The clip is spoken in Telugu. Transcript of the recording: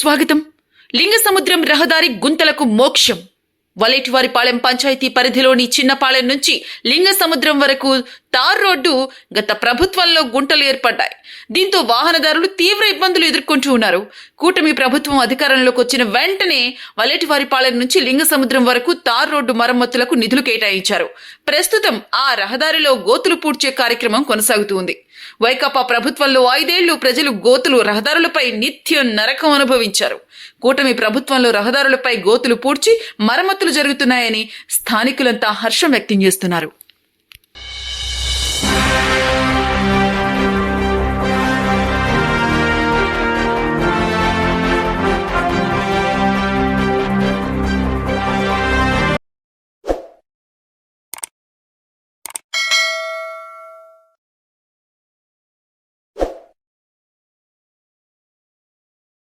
స్వాగతం. లింగ సముద్రం రహదారి గుంతలకు మోక్షం. వలేటివారిపాలెం పంచాయతీ పరిధిలోని చిన్నపాలెం నుంచి లింగ సముద్రం వరకు తార్ రోడ్డు గత ప్రభుత్వంలో గుంటలు ఏర్పడ్డాయి. దీంతో వాహనదారులు తీవ్ర ఇబ్బందులు ఎదుర్కొంటూ ఉన్నారు. కూటమి ప్రభుత్వం అధికారంలోకి వచ్చిన వెంటనే వలేటివారిపాలెం నుంచి లింగ సముద్రం వరకు తార్ రోడ్డు మరమ్మతులకు నిధులు కేటాయించారు. ప్రస్తుతం ఆ రహదారిలో గోతులు పూడ్చే కార్యక్రమం కొనసాగుతుంది వైకాపా ప్రభుత్వంలో ఐదేళ్ళు ప్రజలు గోతులు రహదారులపై నిత్యం నరకం అనుభవించారు. కూటమి ప్రభుత్వంలో రహదారులపై గోతులు పూడ్చి మరమ్మతులు జరుగుతున్నాయని స్థానికులంతా హర్షం వ్యక్తం చేస్తున్నారు.